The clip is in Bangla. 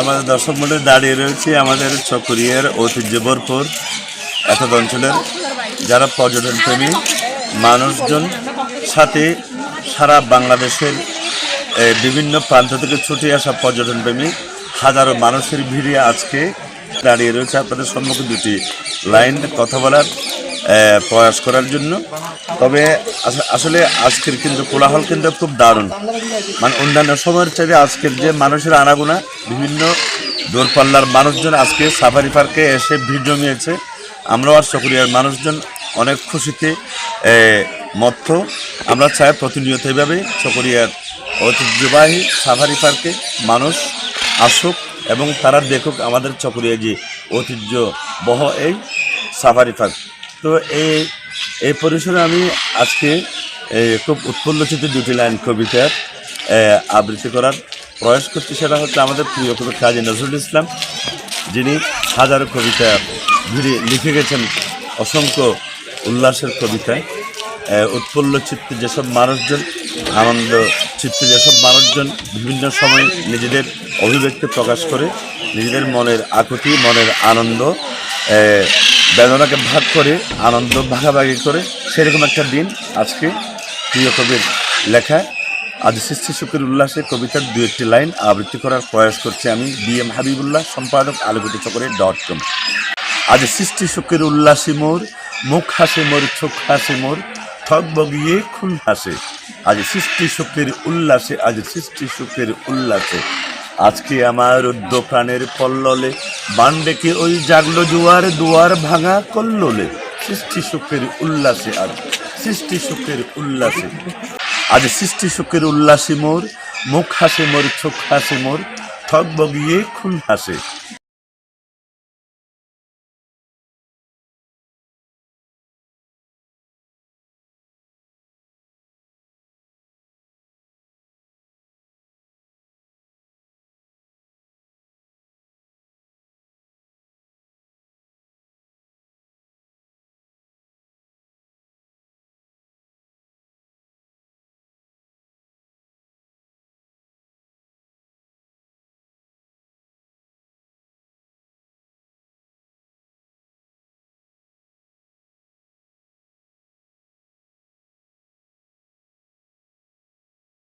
আমাদের দর্শক মন্ডলী দাঁড়িয়ে রয়েছে আমাদের চকরিয়ার ঐতিহ্য ভরপুর এতদ অঞ্চলের যারা পর্যটন প্রেমী মানুষজন, সাথে সারা বাংলাদেশের বিভিন্ন প্রান্ত থেকে ছুটে আসা পর্যটন প্রেমী, হাজারো মানুষের ভিড়ে আজকে দাঁড়িয়ে রয়েছে। আপনাদের সম্মুখে দুটি লাইন কথা বলার প্রয়াস করার জন্য। তবে আসলে আজকের কিন্তু কোলাহল কিন্তু খুব দারুণ। মানে অন্যান্য সময়ের চাইতে আজকের যে মানুষের আনাগোনা, বিভিন্ন দূরপাল্লার মানুষজন আজকে সাফারি পার্কে এসে ভিড় জমিয়েছে। আমরাও আর চকরিয়ার মানুষজন অনেক খুশিতে মত্ত। আমরা চাই প্রতিনিয়ত এইভাবে চকরিয়ার ঐতিহ্যবাহী সাফারি পার্কে মানুষ আসুক এবং তারা দেখুক আমাদের চকরিয়া যে ঐতিহ্য বহ এই সাফারি পার্ক। তো এই এই পরিসরে আমি আজকে খুব উৎফুল্লচিত দুটি লাইন কবিতার আবৃত্তি করার প্রয়াস করছি। সেটা হচ্ছে আমাদের প্রিয় কবি কাজী নজরুল ইসলাম, যিনি হাজারো কবিতা ঘিরে লিখে গেছেন অসংখ্য উল্লাসের কবিতায়। উৎফুল্ল চিত্তে যেসব মানুষজন, আনন্দ চিত্তে যেসব মানুষজন বিভিন্ন সময় নিজেদের অভিব্যক্তি প্রকাশ করে, নিজেদের মনের আকুতি, মনের আনন্দ বেদনাকে ভাগ করে, আনন্দ ভাগাভাগি করে, সেরকম একটা দিন আজকে প্রিয় কবির লেখা আজ সৃষ্টি সুখের উল্লাসে কবিতার দু একটি লাইন আবৃত্তি করার প্রয়াস করছি আমি, বি এম হাবিবুল্লাহ, সম্পাদক আলোকিত চকরে ডট কম। আজ সৃষ্টি সুখের উল্লাসী মোর, মুখ হাসে মোর, চোখ হাসে মোর ঠক বগিয়ে খুন হাসে। আজ সৃষ্টি সুখের উল্লাসে, আজ সৃষ্টি সুখের উল্লাসে, আজকে আমার উদ্য প্রাণের পল্ললে বান ডেকে ওই জাগলো জুয়ার দুয়ার ভাঙা কল্লোলে। সৃষ্টি সুখের উল্লাসে আর সৃষ্টি সুখের উল্লাসে। আজ সৃষ্টি সুখের উল্লাসে মোর, মুখ হাসে মোর, চোখ হাসে মোর ঠক বগিয়ে খুন হাসে।